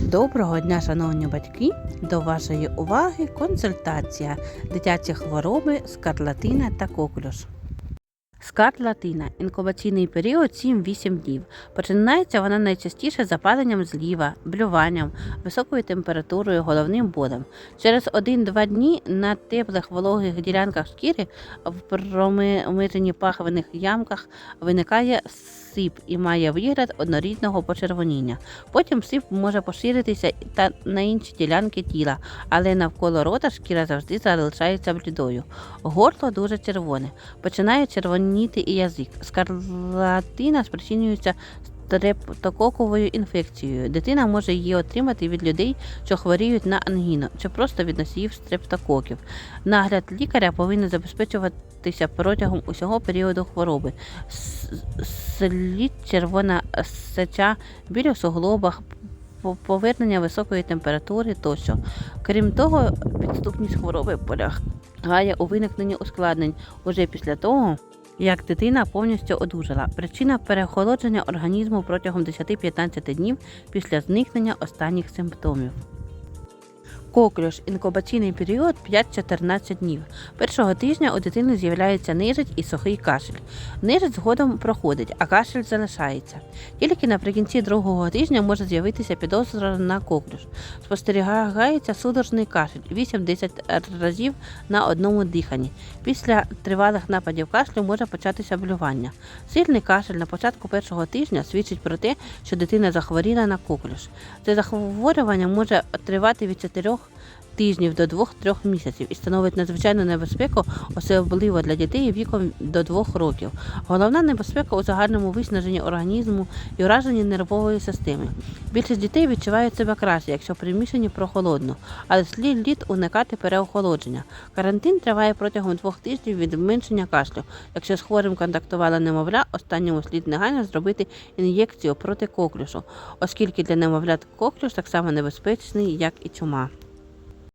Доброго дня, шановні батьки! До вашої уваги консультація дитячі хвороби, скарлатина та коклюш. Скарлатина інкубаційний період 7-8 днів. Починається вона найчастіше запаленням зліва, блюванням, високою температурою, головним болем. Через 1-2 дні на теплих вологих ділянках шкіри в промежені пахвених ямках виникає сип і має вигляд однорідного почервоніння. Потім сип може поширитися та на інші ділянки тіла, але навколо рота шкіра завжди залишається блідою. Горло дуже червоне, починає червоніти і язик. Скарлатина спричинюється стрептококовою інфекцією. Дитина може її отримати від людей, що хворіють на ангіну, чи просто від носіїв стрептококів. Нагляд лікаря повинен забезпечуватися протягом усього періоду хвороби. Слід червона сеча, біль у суглобах, повернення високої температури тощо. Крім того, підступність хвороби полягає у виникненні ускладнень уже після того, як дитина повністю одужала. Причина переохолодження організму протягом 10-15 днів після зникнення останніх симптомів. Коклюш інкубаційний період 5-14 днів. Першого тижня у дитини з'являється нежить і сухий кашель. Нежить згодом проходить, а кашель залишається. Тільки наприкінці другого тижня може з'явитися підозра на коклюш. Спостерігається судорожний кашель 8-10 разів на одному диханні. Після тривалих нападів кашлю може початися блювання. Сильний кашель на початку першого тижня свідчить про те, що дитина захворіла на коклюш. Це захворювання може тривати від 4 тижнів до 2-3 місяців і становить надзвичайну небезпеку, особливо для дітей віком до 2 років. Головна небезпека у загальному виснаженні організму і ураженні нервової системи. Більшість дітей відчувають себе краще, якщо приміщені прохолодно, але слід літ уникати переохолодження. Карантин триває протягом двох тижнів від зменшення кашлю. Якщо з хворим контактувала немовля, останньому слід негайно зробити ін'єкцію проти коклюшу, оскільки для немовлят коклюш так само небезпечний, як і чума.